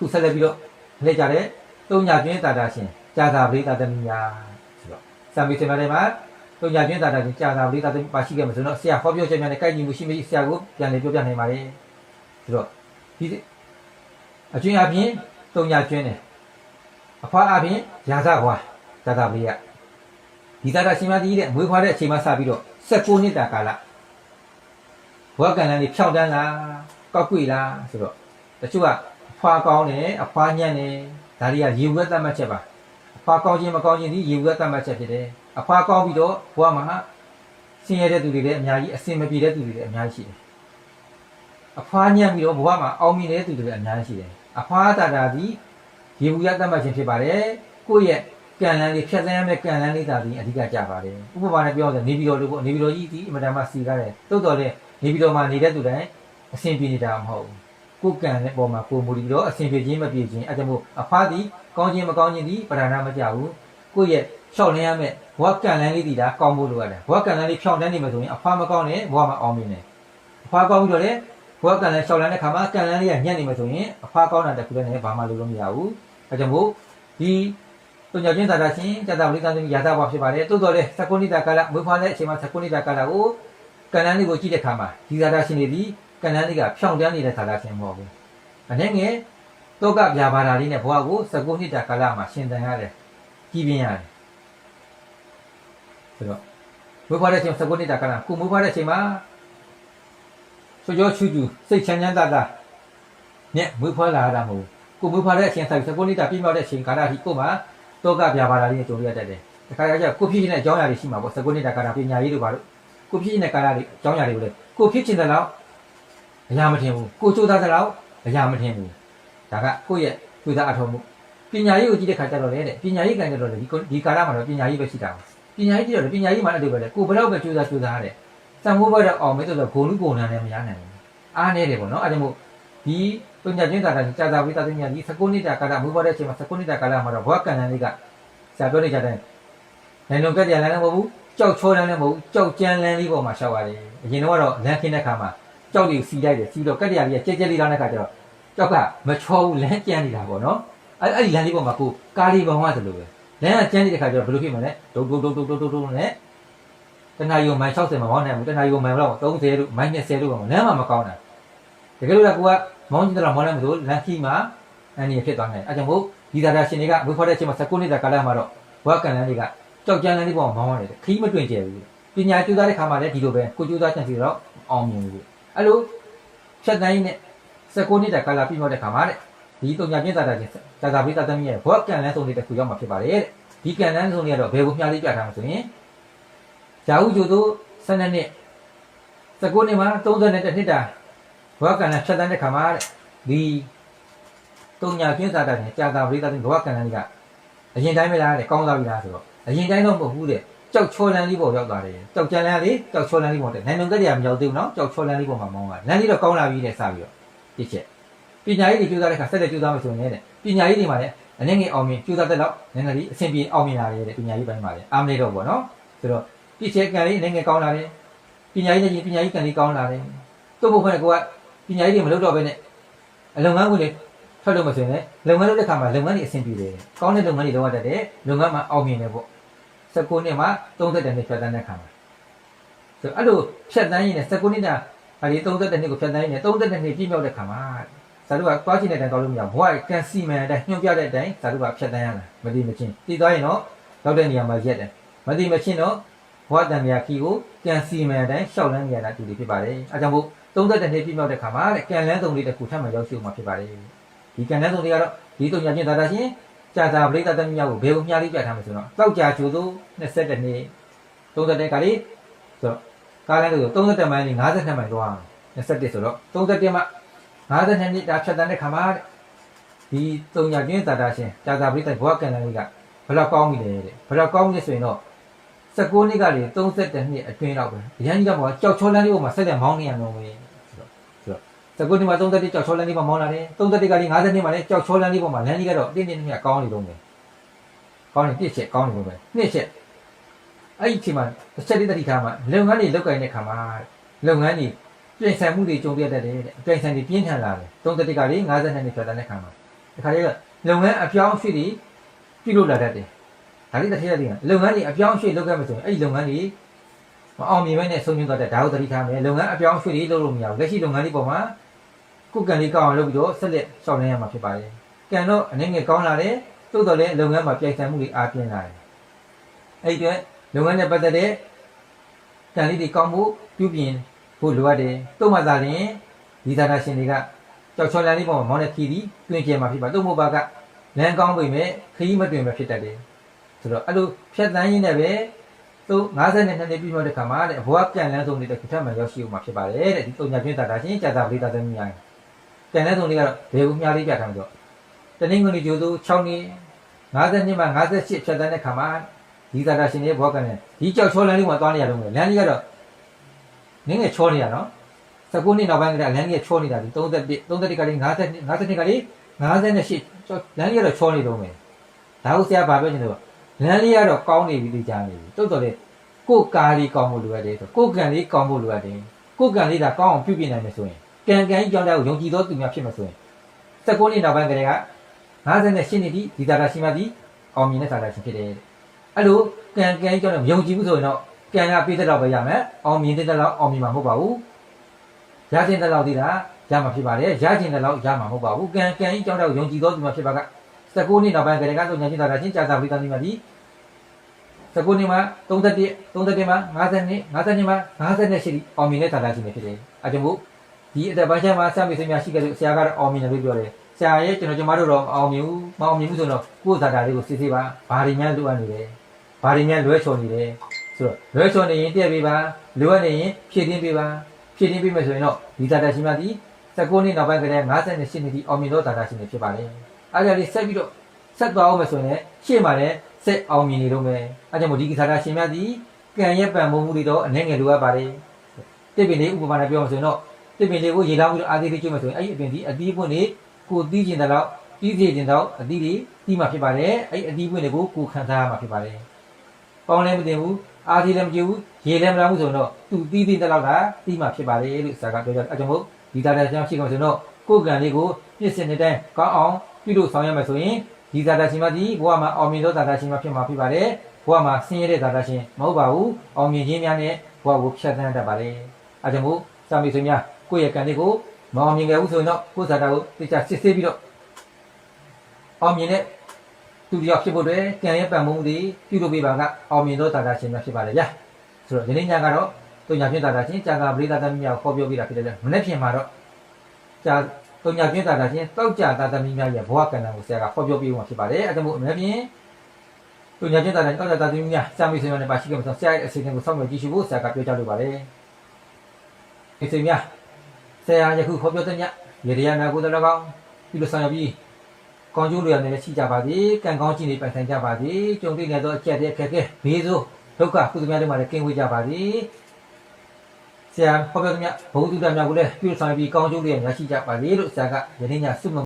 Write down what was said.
ခုဆက်လက်ပြီးတော့လက်ကြတဲ့တုံညာကျွင်းတာတာရှင်ကြာသာပရိသတ်သမီးများဆိုတော့စာမေးစင်မှာလည်းမှာတုံညာကျွင်းတာတာရှင်ကြာသာပရိသတ်သမီးပါရှိခဲ့မှာဆိုတော့ဆရာဟောပြောချက်များနဲ့ကိုက်ညီမှုရှိမရှိဆရာကိုပြန်လည်ပြောပြနိုင်ပါတယ်ဆိုတော့ဒီအကျွင်းအပြင်တုံညာကျွင်းတယ်အဖွားအပြင်ရာဇခွာကြာသာပရိယဒီတာတာရှင်မကြီးတဲ့မွေးဖွားတဲ့အချိန်မှစပြီးတော့16နှစ်တာကာလဘဝကံလန်းလေးဖြောက်တန်းလားကောက်ကွေလားဆိုတော့တချို့ကအ ဖွားကောင်းတယ်အဖွားညံ့တယ်ဒါတွေကရေဝဲသတ်မှတ်ချက်ပါအဖွားကောင်းခြင်းမကောင်းခြင်းဒီရေဝဲသတ်မှတ်ချက်ဖြစ်တယ်အဖွားကောင်းပြီးတော့ဘဝမှာဆင်းရဲတဲ့သူတွေလည်းအများကြီးအစင်မပြေတဲ့သူတွေလည်းအများကြီးရှိတယ်အဖွားညံ့ပြီးတော့ဘဝမှာအောင်မြင်တဲ့သူတွေလည်းအများကြီးရှိတယ်အဖွားတာတာဒီရေဝဲသတ်မှတ်ခြင်းဖြစ်ပါတယ်ကိုယ့်ရဲ့ကံလန်းလေးဖြတ်သန်းရမယ့်ကံလန်းလေးသာဒီအဓိကကြပါတယ်ဥပမာနဲ့ပြောရရင်နေပြည်တော်လို့ပေါ့နေပြည်တော်ကြီးဒီအမတန်မှစီကားတယ်တိုးတော်တဲ့နေပြည်တော်မှာနေတဲ့သူတိုင်းအဆင်ပြေနေတာမဟုတ်ဘူး ကိုယ်ကံတဲ့ပုံမှာကိုယ်မူပြီးတော့အဆင်ပြေခြင်းမပြေခြင်းအဲကြောင့်မို့အဖားသည်ကောင်းခြင်းမကောင်းခြင်းသည်ပဓာနာမကြဘူးကိုယ့်ရဲ့ဖြောက်လန်းရမယ့်ဘဝကံလန်းလေးဒီဒါကောင်းဖို့လိုရတယ်ဘဝကံလန်းလေးဖြောက်တန်းနေမှာဆိုရင်အဖားမကောင်းနဲ့ဘဝမှာအောင်မြင်တယ်အဖားကောင်းပြီးတော့လေဘဝကံလန်းဖြောက်လန်းတဲ့ခါမှာကံလန်းလေးကညံ့နေမှာဆိုရင်အဖားကောင်းတာတခုတည်းနဲ့ဘာမှလုပ်လို့မရဘူးအဲကြောင့်မို့ဒီပညာချင်းသာသာချင်းဇာတာဝိသသမီးယာသဘွားဖြစ်ပါတယ်တိုးတော်လေသကုဏိတာကာလမွေးဖွားတဲ့အချိန်မှာသကုဏိတာကာလကိုကံလန်းလေးကိုကြည့်တဲ့ခါမှာဒီဇာတာရှင်တွေဒီ ကံလန်းလေးကဖြောင့်တန်းနေတဲ့ဇာတာရှင်မဟုတ်ဘူးအနေငယ်တောကဗျာပါဒာလေးနဲ့ဘွားကိုသကုဏိတာကာလမှာရှင်တန်ရတယ်ကြည်ပြင်းရတယ်ဆိုတော့မွေးဖွားတဲ့အချိန်သကုဏိတာကာလကိုမွေးဖွားတဲ့အချိန်မှာချောချောချူချူစိတ်ချမ်းချမ်းသာသာနဲ့မွေးဖွားလာတာမဟုတ်ဘူးကိုမွေးဖွားတဲ့အချိန်သကုဏိတာပြည့်မြောက်တဲ့အချိန်ကာလထိကိုမှတောကပြပါလာလေးနဲ့ကြုံရတတ်တယ်။တခါကျကိုဖြစ်ခြင်းတဲ့အကြောင်းအရာတွေရှိမှာပေါ့။စကုနေတာကာတာပညာရေးတို့ပါလို့ကိုဖြစ်ခြင်းတဲ့ကာတာတွေအကြောင်းအရာတွေကိုလေကိုဖြစ်ခြင်းတဲ့လောက် အရာမထင်ဘူး။ကိုကြိုးစားတဲ့လောက်အရာမထင်ဘူး။ဒါကကိုယ့်ရဲ့ကြိုးစားအထောက်မှုပညာရေးကိုကြည့်တဲ့ခါကျတော့လေတဲ့ပညာရေးကန်ကြတော့လေဒီဒီကာလမှာတော့ပညာရေးပဲရှိတာ။ပညာရေးကြည့်တော့လေပညာရေးမှာလည်းအတူပဲလေကိုဘယ်တော့ပဲကြိုးစားကြိုးစားရတယ်။စံမိုးဘက်တော့အောင်မဲဆိုတော့ဂုံလူဂုံနန်းလည်းမရနိုင်ဘူး။အားနေတယ်ပေါ့နော်။အဲဒါမို့ဒီပညာချင်းကာတာကြာသာဝိသသမီးဒီစကုနေတာကာလမူပေါ်တဲ့အချိန်မှာစကုနေတာကာလမှာတော့ဘဝကံတန်းလေးကဆရာပြောနေကြတဲ့နိုင်လုံးကက်တရားလမ်းလည်းမဟုတ်ဘူးကြောက်ချောလမ်းလည်းမဟုတ်ဘူးကြောက်ကြမ်းလမ်းလေးပေါ်မှာရှောက်ရတယ်အရင်တော့ကတော့လမ်းခင်းတဲ့ခါမှာ ကြောက်တွေစီလိုက်တယ်စီတော့ကက်တရားလေးကကြက်ကြက်လေးလောင်းတဲ့ခါကျတော့ကြောက်ကမချောဘူးလမ်းကြမ်းနေတာပေါ့နော်အဲ့အဲ့ဒီလမ်းလေးပေါ်မှာကိုကားလေးပေါ်မှာသလိုပဲလမ်းကကြမ်းနေတဲ့ခါကျတော့ဘယ်လိုဖြစ်မလဲဒုတ်ဒုတ်ဒုတ်ဒုတ်ဒုတ်ဒုတ်ဒုတ်နဲ့တနာရီမိုင်60မှာမောင်းနိုင်ဘူးတနာရီမိုင်တော့30တို့မိုင်20တို့ပါလမ်းမှာမကောင်းတာတကယ်လို့ကကိုကမောင်းကြည့်တော့မောင်းနိုင်မလို့လမ်းခီးမှာအန်ဒီဖြစ်သွားတယ်အဲကြောင့်မို့ဒီသာသာရှင်တွေကဝေခေါ်တဲ့အချိန်မှာ19နှစ်တာကာလမှာတော့ဘဝကံလန်းတွေကကြောက်ကြမ်းလန်းလေးပေါ်မှာမောင်းရတယ်ခီးမတွင်ကျယ်ဘူးပညာကျူးသားတဲ့ခါမှာလည်းဒီလိုပဲကိုကျူးသားချန်စီတော့အောင်မြင်ဘူး အဲ့လိုဖြတ်တိုင်းနဲ့19နှစ်တာကာလပြီးမှတဲ့ခါမှာတဲ့ဒီတုံညာပြင်းတာတာချင်းသာသာပိသသမီးရဲ့ဘဝကံလန်းဆုံးလေးတစ်ခုရောက်မှာဖြစ်ပါတယ်တဲ့ဒီကံလန်းဆုံးလေးကတော့ဘယ်ကိုမျှလေးပြထားမှာဆိုရင်ဇာဟုကျိုတို့12နှစ်19နှစ်မှာ32နှစ်တာဘဝကံလန်းဖြတ်တိုင်းတဲ့ခါမှာတဲ့ဒီတုံညာပြင်းတာတာချင်းကြာသာပိသသမီးဘဝကံလန်းလေးကအရင်တိုင်းပဲလားတဲ့ကောင်းသွားပြီလားဆိုတော့အရင်တိုင်းတော့မဟုတ်ဘူးတဲ့ ကြောက်ချောလန်းလေးပေါ်ရောက်သွားတယ်ကြောက်ကြံလန်းလေးကြောက်ချောလန်းလေးပေါ်တဲ့နိုင်လုံးကတည်းကမရောက်သေးဘူးနော်ကြောက်ချောလန်းလေးပေါ်မှာမောင်းသွားလန်းလေးတော့ကောင်းလာပြီတဲ့စပြီးတော့တစ်ချက်ပညာရေးတွေကျူးစားတဲ့ခါဆက်လက်ကျူးစားမှဆိုရင်လည်းပညာရေးတွေမှာလည်းအနေငယ်အောင်မြင်ကျူးစားတဲ့လောက်နည်းနည်းလေးအဆင်ပြေအောင်မြင်လာတယ်တဲ့ပညာရေးပိုင်းမှာလည်းအားမနေတော့ဘောနော်ဆိုတော့တစ်ချက်ကံလေးအနေငယ်ကောင်းလာတယ်ပညာရေးနဲ့ပညာရေးကံလေးကောင်းလာတယ်တို့ဘုဖက်ကိုကပညာရေးတွေမလုပ်တော့ဘဲနဲ့အလုံငန်းကိုလေထွက်လို့မဆိုရင်လည်းလုပ်ငန်းလုပ်တဲ့ခါမှာလုပ်ငန်းတွေအဆင်ပြေတယ်။ကောင်းတဲ့လုပ်ငန်းတွေလုပ်ရတတ်တယ်။လုပ်ငန်းမှာအောင်မြင်တယ်ပေါ့။ 19နှစ်မှာ30နှစ်ဖြတ်တန်းတဲ့ခါမှာဆိုအဲ့လိုဖြတ်တန်းရင်လည်း19နှစ်တာဟာဒီ30နှစ်ကိုဖြတ်တန်းရင်လည်း30နှစ်ပြည့်မြောက်တဲ့ခါမှာဇာတုကသွားချင်တဲ့အတိုင်းသွားလို့မရဘူး။ဘဝကန်စီမန်အတိုင်းညွှန်ပြတဲ့အတိုင်းဇာတုကဖြတ်တန်းရတာမတိမချင်းတည်သွားရင်တော့ရောက်တဲ့နေရာမှာရက်တယ်။မတိမချင်းတော့ဘဝတန်မြာခီကိုကန်စီမန်အတိုင်းရှောက်လန်းနေရတာတူတူဖြစ်ပါတယ်။အဲကြောင့်မို့30နှစ်ပြည့်မြောက်တဲ့ခါမှာတဲ့ကန်လန်းစုံလေးတစ်ခုထပ်မံရောက်ရှိမှာဖြစ်ပါတယ်။ဒီကံတဲ့ဆုံးတွေကတော့ဒီတုံညာချင်းသာသာရှင် ကြာသာပရိသတ်သမီးများကိုဘယ်ကိုမျှလေးပြထားမှာဆိုတော့တောက်ကြာကျိုးသို့22နှစ်30ကလေးဆိုတော့ကားလမ်းကို30မိုင်နဲ့52မိုင်သွား21ဆိုတော့31မှ52နှစ်ဒါဖြတ်တန်းတဲ့ခါမှာဒီတုံညာချင်းသာသာရှင်ကြာသာပရိသတ်ဘဝကံလေးကဘယ်တော့ကောင်းပြီလဲတဲ့ဘယ်တော့ကောင်းလဲဆိုရင်တော့19နှစ်ကလေ32နှစ်အတွင်းတော့ပဲအရင်ကြီးကပေါ့ကြောက်ချောလန်းလေးပေါ်မှာဆက်လက်မောင်းနေရတော့ပဲ စကုတ်ဒီမှာ31ကြောက်ချောလန်းလေးပေါ်မောင်းလာတယ်31ကလေး50နှစ်မှာလည်းကြောက်ချောလန်းလေးပေါ်မှာလမ်းကြီးကတော့တင်းတင်းမြတ်ကောင်းနေတော့မယ်ကောင်းနေပြည့်ချက်ကောင်းနေလို့ပဲနှစ်ချက်အဲ့ဒီအချိန်မှာတစ်ချက်လေးတတိထားမှာလုပ်ငန်းတွေလုပ်ကိုင်တဲ့ခါမှာလုပ်ငန်းတွေပြင်ဆင်မှုတွေကြုံပြတတ်တယ်တဲ့အပြင်ဆင်တွေပြင်းထန်လာတယ်31ကလေး52နှစ်ဖြတ်တဲ့ခါမှာဒီခါလေးကလုပ်ငန်းအပြောင်းအရွှေ့တွေပြုလုပ်လာတတ်တယ်ဒါလေးတစ်ထည့်ရတယ်လုပ်ငန်းတွေအပြောင်းအရွှေ့လုပ်ခဲ့မှဆိုရင်အဲ့ဒီလုပ်ငန်းတွေမအောင်မြင်ဘဲနဲ့ဆုံးရှုံးသွားတဲ့ဒါကိုသတိထားမယ်လုပ်ငန်းအပြောင်းအရွှေ့တွေလုပ်လို့မရဘူးလက်ရှိလုပ်ငန်းတွေပေါ်မှာ ကိုယ်ကံလေးကောင်းအောင်လုပ်ပြီးတော့ဆက်လက်ရှောက်လန်းရမှာဖြစ်ပါတယ်ကံတော့အနေငယ်ကောင်းလာတယ်သို့တော်လည်းလုပ်ငန်းမှာပြိုင်ဆိုင်မှုတွေအားပြင်းလာတယ်အဲ့ဒီအတွက်လုပ်ငန်းနဲ့ပတ်သက်တဲ့ကံလေးတွေကောင်းဖို့ပြုပြင်ဖို့လိုအပ်တယ်တုံ့မှသာရင်ဒီသာနာရှင်တွေကကြောက်ချော်လန်းလေးပေါ်မှာမောင်းတဲ့ခီးဒီတွင်ကျဲမှာဖြစ်ပါတုံ့မို့ပါကလမ်းကောင်းပေမဲ့ခရီးမတွင်ပဲဖြစ်တတ်တယ်ဆိုတော့အဲ့လိုဖြတ်တန်းရင်းနဲ့ပဲသူ52နှစ်ပြည့်မြောက်တဲ့ခါမှာတဲ့အဘွားပြန်လန်းဆုံးနေတဲ့ခုထပ်မှရောက်ရှိဦးမှာဖြစ်ပါတယ်တဲ့ဒီတုံညာပြင်းတာတာချင်းကြာတာပရိသတ်သမီးများ ပြန်လန်းဆုံးလေးကတော့ဘယ်ကိုမြားလေးပြထားမှာတော့တနင်္ဂနွေကျိုးသူ6နှစ်52မှ58ဖြတ်တန်းတဲ့ခါမှာဒီသာတာရှင်ရဲ့ဘွားကလည်းဒီကြောက်ချောလန်းလေးမှာသွားနေရတော့မယ်လမ်းကြီးကတော့နင်းငယ်ချောနေရနော်19နှစ်နောက်ပိုင်းကတည်းကလမ်းကြီးချောနေတာဒီ31 31ကလေး50 50ကလေး58ချောလမ်းကြီးကတော့ချောနေတော့မယ်ဒါဟုတ်ဆရာဗာပြောချင်တယ်ပေါ့လမ်းလေးကတော့ကောင်းနေပြီသိကြနေပြီတိုးတော်လေကိုယ်ကားလေးကောင်းဖို့လိုရတယ်ဆိုကိုယ်ကံလေးကောင်းဖို့လိုရတယ်ကိုယ်ကံလေးဒါကောင်းအောင်ပြုပြင်နိုင်မယ်ဆိုရင် ကံကံကြီးကြောင့်တဲ့ကိုယုံကြည်သောသူများဖြစ်မှာဆိုရင်19နှစ်နောက်ပိုင်းကတည်းက58နှစ်ဒီဒီတာတာရှိမှဒီအောင်မြင်တဲ့တာတာရှိဖြစ်တယ်အဲ့လိုကံကံကြီးကြောင့်ယုံကြည်မှုဆိုရင်တော့ကံကပေးတဲ့တော့ပဲရမယ်အောင်မြင်တဲ့တော့အောင်မြင်မှာမဟုတ်ပါဘူးရခြင်းတဲ့လောက်သေးတာရမှာဖြစ်ပါတယ်ရခြင်းတဲ့လောက်ရမှာမဟုတ်ပါဘူးကံကံကြီးကြောင့်တော့ယုံကြည်သောသူမှဖြစ်ပါက19နှစ်နောက်ပိုင်းကလေးကတော့ညာချင်းတာတာချင်းကြာတာပရိသတ်မျိုးဒီ19နှစ်မှာ31 31မှာ50နှစ်50နှစ်မှာ50နှစ်ရှိပြီအောင်မြင်တဲ့တာတာချင်းပဲဖြစ်တယ်အဲကြောင့်မို့ ဒီအသက်ပိုင်းချမ်းမှာစမေစများရှိခဲ့လို့ဆရာကတော့အောင်မြင်တယ်လို့ပြောတယ်ဆရာရဲ့ကျွန်တော်ကျမတို့တော့အောင်မြင်ဘူးမအောင်မြင်ဘူးဆိုတော့ကိုယ့်သာတာလေးကိုစစ်စစ်ပါဘာတွေများလိုအပ်နေလဲဘာတွေများလွဲချော်နေလဲဆိုတော့လွဲချော်နေရင်တည့်ပေးပါလိုအပ်နေရင်ဖြည့်တင်းပေးပါဖြည့်တင်းပေးမယ်ဆိုရင်တော့ဒီတာတာရှင်များဒီ19နှစ်နောက်ပိုင်းကတည်းက58နှစ်ဒီအောင်မြင်သောတာတာရှင်တွေဖြစ်ပါတယ်။အားကြောင့်ဒီဆက်ပြီးတော့ဆက်သွားအောင်မယ်ဆိုရင်လည်းရှေ့မှာလည်းဆက်အောင်မြင်နေတော့မယ်။အားကြောင့်မို့ဒီတာတာရှင်များဒီကံရဲ့ပံမိုးမှုတွေတော့အနေငယ်လိုအပ်ပါတယ်။တစ်ပင်လေးဥပမာနဲ့ပြောမှဆိုရင်တော့ တစ်ပင်လေးကိုရေလောင်းပြီးတော့အာသီးလေးကျွတ်မှဆိုရင်အဲ့ဒီအပင်ဒီအသီးပွင့်လေးကိုသီးကျင်တဲ့လောက်ပြီးစီကျင်တော့အသီးလေးတီးမှဖြစ်ပါတယ်။အဲ့ဒီအသီးပွင့်လေးကိုကိုခံစားရမှာဖြစ်ပါတယ်။ပေါင်းလည်းမတင်ဘူးအာသီးလည်းမကြည့်ဘူးရေလည်းမလာဘူးဆိုတော့သူတီးတီးတဲ့လောက်ကတီးမှဖြစ်ပါတယ်လို့ဆရာကပြောကြတယ်အဲကြောင့်မို့ဒီတာတာရှင်ရှိကောင်ဆိုတော့ကိုယ်ကံလေးကိုပြည့်စင်တဲ့တိုင်းကောင်းအောင်ပြုလို့ဆောင်ရမယ်ဆိုရင်ဒီတာတာရှင်မဒီဘဝမှာအောင်မြင်သောတာတာရှင်မဖြစ်မှာဖြစ်ပါတယ်ဘဝမှာဆင်းရဲတဲ့တာတာရှင်မဟုတ်ပါဘူးအောင်မြင်ခြင်းများနဲ့ဘဝကိုဖြတ်သန်းတတ်ပါတယ်အဲကြောင့်မို့စာမေဆွေများ ကိုယ့်ရဲ့ကံလေးကိုမအောင်မြင်ခဲ့ဘူးဆိုရင်တော့ကိုယ်စာတာကိုသိချစစ်ဆေးပြီးတော့အောင်မြင်တဲ့သူတယောက်ဖြစ်ဖို့အတွက်ကံရဲ့ပံ့ပိုးမှုတွေပြုလုပ်ပေးပါကအောင်မြင်သောတာတာရှင်များဖြစ်ပါတယ်ဗျာဆိုတော့ဒီနေ့ညကတော့တုံညာပြင်းတာတာချင်းကြာကပရိသတ်သမီးများကိုခေါ်ပြောပြတာဖြစ်တယ်လေမနေ့ပြင်မှာတော့ကြာတုံညာပြင်းတာတာချင်းတောက်ကြတာသမီးများရဲ့ဘဝကံတံကိုဆရာကခေါ်ပြောပြမှာဖြစ်ပါတယ်အဲဒါမို့မနေ့ပြင်တုံညာပြင်းတာတာတောက်ကြတာသမီးများစာမေဆွေများနဲ့ပါရှိကြမှာဆိုဆရာရဲ့အစီအစဉ်ကိုစောင့်မျှော်ကြည့်ရှုဖို့ဆရာကပြောကြားလိုပါတယ်ဒီစိများဆ ရာယခုခေါ်ပြောတဲ့ညရေရရများကိုယ်တော်ကောင်းပြုလို့ဆောင်ရပြီးကောင်းကျိုးတွေလည်းရှိကြပါစေကံကောင်းခြင်းတွေပိုင်ဆိုင်ကြပါစေကြုံတွေ့နေသောအကျက်တဲ့အခက်အခဲဘေးဆိုးဒုက္ခကုသများတွေမှာလည်းကင်းဝေးကြပါစေဆရာဟောပြောသမျှဘုဒ္ဓမြတ်များကိုလည်းပြုဆောင်ပြီးကောင်းကျိုးတွေရရှိကြပါစေလို့ဆရာကယနေ့ညဆုမ